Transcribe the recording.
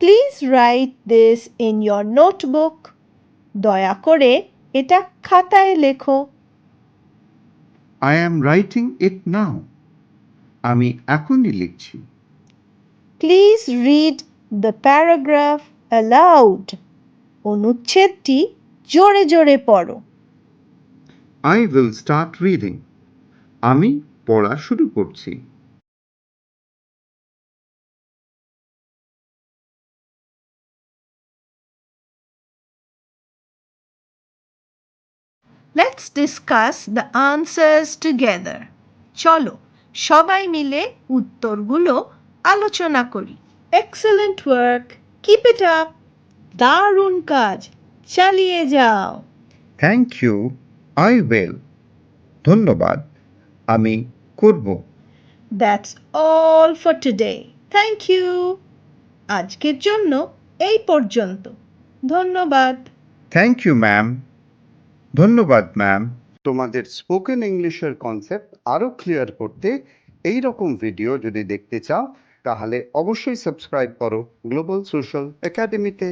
Please write this in your notebook দয়া করে এটা খাতায় লেখো I am writing it now. আমি এখনই লিখছি please read the paragraph aloud অনুচ্ছেদটি জোরে জোরে পড়ো I will start reading. আমি পড়া শুরু করছি let's discuss the answers together চলো সবাই মিলে উত্তরগুলো আলোচনা করি। Excellent work keep it up দারুণ কাজ। চালিয়ে যাও। থ্যাংক ইউ আই উইল ধন্যবাদ। আমি করব। That's all for today thank you আজকের জন্য এই পর্যন্ত। ধন্যবাদ। থ্যাংক ইউ ম্যাম ধন্যবাদ ম্যাম তোমাদের স্পোকেন ইংলিশের কনসেপ্ট আরও ক্লিয়ার করতে এই রকম ভিডিও যদি দেখতে চাও, তাহলে অবশ্যই সাবস্ক্রাইব করো গ্লোবাল সোশ্যাল একাডেমিতে